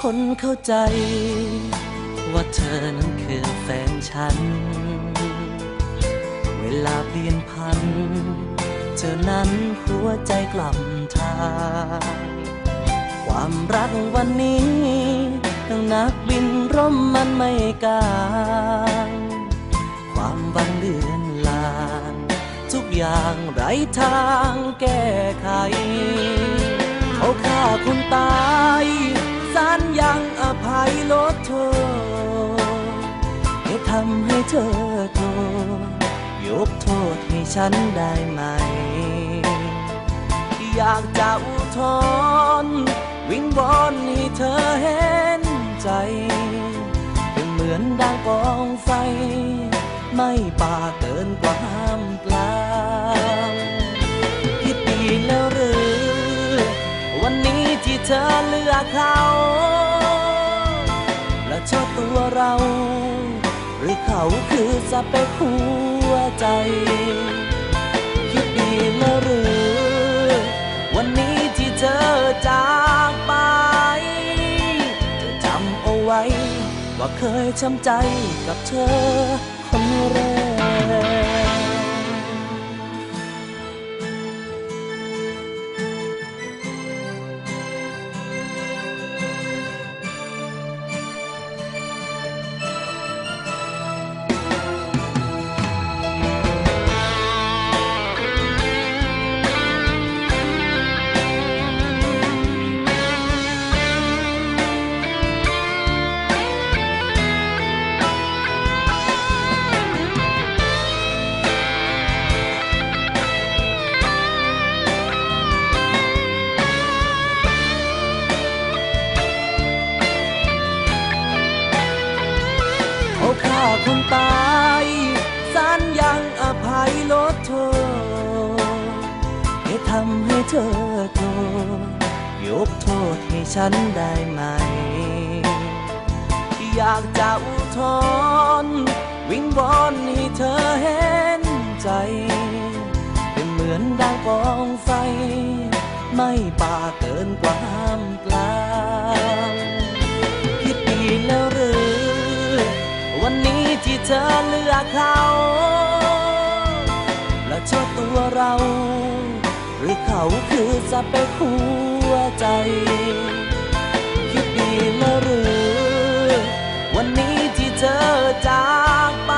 คนเข้าใจ ว่าเธอนั้นคือแฟนฉัน เวลาเปลี่ยนพัน เธอนั้นหัวใจกลับทายความรักวันนี้ดังนักบินร่มมันไม่กลางความหวังเดือนลาง ทุกอย่างไร้ทางแก้ไข เขาฆ่าำให้เธอโทษยกโทษให้ฉันได้ไหม อยากจะอุทธรวิงวอนให้เธอเห็นใจเป็นเหมือนดังกองไฟ ไม่ป่าเกินกว่าห้ามกลางคิดดีแล้วหรือ วันนี้ที่เธอเลือกเขา เขาคือสเปคหัวใจ คิดดีแล้วหรือ วันนี้ที่เธอจากไปจะจำเอาไว้ ว่าเคยช้ำใจกับเธอคนแรก คนตายสารยังอภัยลดโทษให้ทำให้เธอโทษยกโทษให้ฉันได้ไหม อยากจะอุทธรณ์วิงวอนให้เธอเห็นใจ เป็นเหมือนดังกองไฟ ไม่ป่าเกินกว่า เธอเลือกเขา และชอตัวเรา หรือเขาคือสเปคหัวใจ คิดดีแล้วหรือ วันนี้ที่เธอจากไป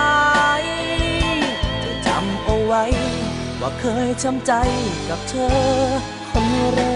จะจำเอาไว้ ว่าเคยช้ำใจกับเธอคนแรก